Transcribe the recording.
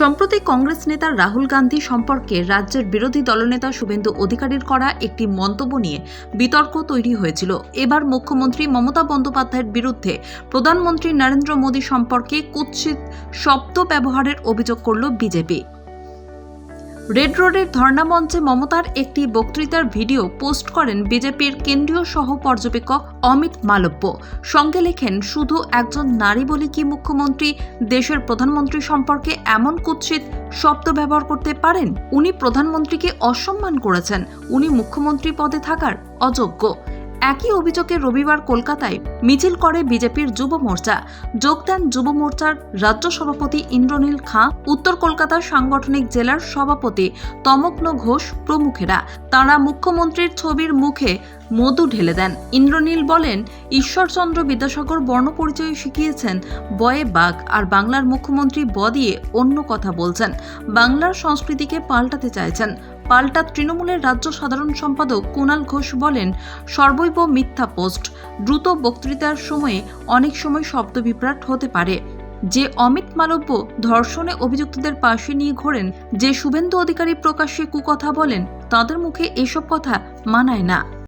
সম্প্রতি কংগ্রেস নেতা রাহুল গান্ধী সম্পর্কে রাজ্যের বিরোধী দলনেতা শুভেন্দু অধিকারীর করা একটি মন্তব্য নিয়ে বিতর্ক তৈরি হয়েছিল। এবার মুখ্যমন্ত্রী মমতা বন্দ্যোপাধ্যায়ের বিরুদ্ধে প্রধানমন্ত্রী নরেন্দ্র মোদী সম্পর্কে কুৎসিত শব্দ ব্যবহারের অভিযোগ করল বিজেপি। রেড রোডের ধর্ণা মঞ্চে মমতার একটি বক্তৃতার ভিডিও পোস্ট করেন বিজেপির কেন্দ্রীয় সহ পর্যবেক্ষক অমিত মালব্য। সঙ্গে লেখেন, শুধু একজন নারী বলে কি মুখ্যমন্ত্রী? দেশের প্রধানমন্ত্রী সম্পর্কে এমন কুৎসিত শব্দ ব্যবহার করতে পারেন? উনি প্রধানমন্ত্রীকে অসম্মান করেছেন। উনি মুখ্যমন্ত্রী পদে থাকার অযোগ্য। একই অভিযোগে রবিবার কলকাতায় মিছিল করে বিজেপির যুব মোর্চা। যোগ দেন যুব মোর্চার রাজ্য সভাপতি ইন্দ্রনীল খাঁ, উত্তর কলকাতার সাংগঠনিক জেলার সভাপতি তমগ্ন ঘোষ প্রমুখেরা। তারা মুখ্যমন্ত্রীর ছবির মুখে মধু ঢেলে দেন। ইন্দ্রনীল বলেন, ঈশ্বরচন্দ্র বিদ্যাসাগর বর্ণপরিচয় শিখিয়েছেন, বয়ে বাঘ আর বাংলার মুখ্যমন্ত্রী ব দিয়ে অন্য কথা বলছেন। বাংলার সংস্কৃতিকে পাল্টাতে চাইছেন। পাল্টা তৃণমূলের রাজ্য সাধারণ সম্পাদক কুণাল ঘোষ বলেন, সর্বৈব মিথ্যা পোস্ট, দ্রুত বক্তৃতার সময়ে অনেক সময় শব্দ বিভ্রাট হতে পারে। যে অমিত মালব্য ধর্ষণে অভিযুক্তদের পাশে নিয়ে ঘোরেন, যে শুভেন্দু অধিকারী প্রকাশ্যে কুকথা বলেন, তাদের মুখে এসব কথা মানায় না।